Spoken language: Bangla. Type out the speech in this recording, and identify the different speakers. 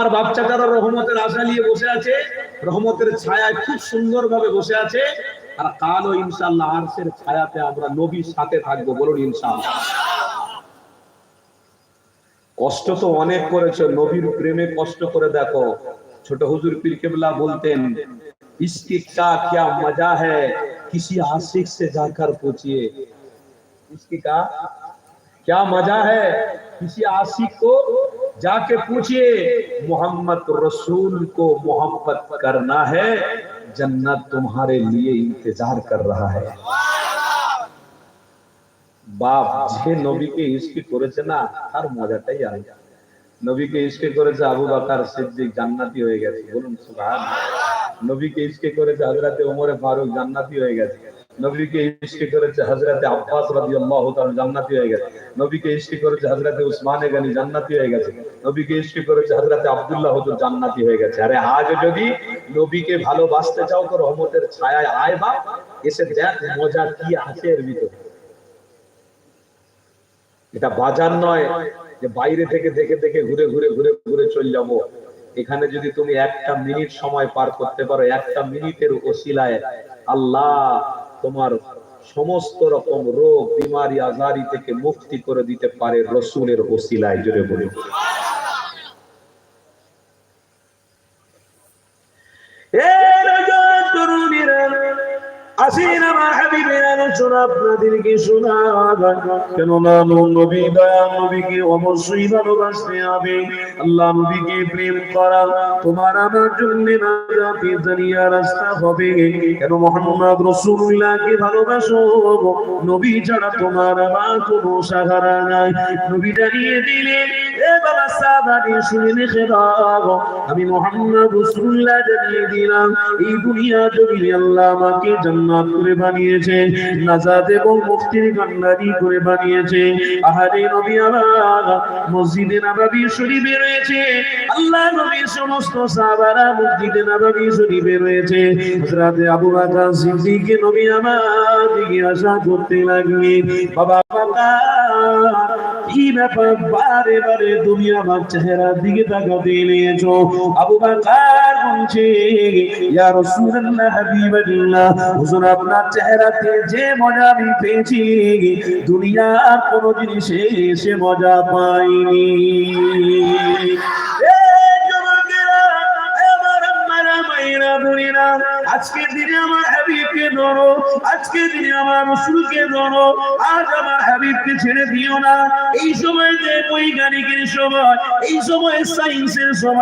Speaker 1: আমার বাচ্চাটারা রহমতের আশা নিয়ে বসে আছে, রহমতের ছায়ায় খুব সুন্দর ভাবে বসে আছে। আর কালও ইনশাল্লাহ আরশের ছায়াতে আমরা নবীর সাথে থাকব, বলুন ইনশাল্লাহ কষ্ট তো অনেক করেছে, নবীর প্রেমে কষ্ট করে দেখো। ছোট হুজুর পীর কেবলা বলতেন ইসকা কিয়া মজা হে, কিসি আশিক সে যাকার পুছিয়ে। ইসকা কিয়া মজা হে, কিসি আশিক কো जाके पूछिए मोहम्मद रसूल को मोहब्बत करना है जन्नत तुम्हारे लिए इंतजार कर रहा है বাপ যে নবীকে ইস্কি করেছে না তার মজাটাই আলাদা নবীকে ইস্কে করেছে আবু বাকার সিদ্দিক জান্নাতি হয়ে গেছে বলুন সুবহান নবীকে ইস্কে করেছে হযরতে ওমরে ফারুক জান্নাতি হয়ে গেছে নবীকে ইস্কে করেছে হযরতে আব্বাস রাদিয়াল্লাহু তাআলা জান্নাতি হয়ে গেছে। নবীকে ইস্কে করেছে জান্নাতি হয়ে গেছে। নবীকে ইস্কে করেছে জান্নাতি হয়ে গেছে। আরে আজ যদি নবীকে ভালোবাসতে চাও তো রহমতের ছায়ায় আয় বাপ, এসে দেখ মজা কি আছে এর ভিতরে। এটা বাজার নয় যে বাইরে থেকে দেখে দেখে ঘুরে ঘুরে ঘুরে ঘুরে চলে যাব। এখানে যদি তুমি একটা মিনিট সময় পার করতে পারো, একটা মিনিটের ওসিলায় আল্লাহ তোমার সমস্ত রকম রোগ বিমারি আজারি থেকে মুক্তি করে দিতে পারে রসুলের ওসিলায় জুড়ে বলে তরুণীরা আসিন আমার হাবিবের আলোচনা আপনাদেরকে শোনাবেন কেননা নবী দয়া নবীকে অবশ্যই ভালোবাসতে হবে। আল্লাহ নবীকে প্রেম করা তোমার আমার জন্য জারিয়া রাস্তা হবে। কেন মোহাম্মদ রাসূলুল্লাহকে ভালোবাসো? নবী ছাড়া তোমার আমার কোনো সাহারা নাই। নবী জানিয়ে দিলেন, এ বাবা সাহাবানি শুনে রেখে দাও আমি মোহাম্মদ রাসূলুল্লাহ জানিয়ে দিলাম, এই দুনিয়া জমিনে আল্লাহ আমাকে জান্নাত করে বানিয়েছে, নাজাত এবং মুক্তির কান্নারি করে বানিয়েছে। আহারে নবী আমার, মসজিদে নববী শরীফে রয়েছে। আল্লাহ নবীর সমস্ত সাহাবারা মসজিদে নববী শরীফে রয়েছে। হযরত আবু বকর সিদ্দিক নবী আমার দিকে আশা করতে লাগলেন, বাবা বাবা, কি ব্যাপার? বারে বারে তুমি আমার চেহারার দিকে তাকাতে নিয়েছো। আবু বকর বলছে, ইয়া রাসূলুল্লাহ, হাবিবাল্লাহ, হুজুর, আপনার চেহারাতে যে মজা আমি পেয়েছি, দুনিয়ার কোন জিনিসে সে মজা পাইনি। আজকের দিনে আমার হাবিবকে ধরো, আজকে দিনে আমার রসুলকে ধরো, আজ আমার হাবিবকে ছেড়ে দিও না। এই সময় যে বৈজ্ঞানিকের সময়, এই সময় সায়েন্সের সময়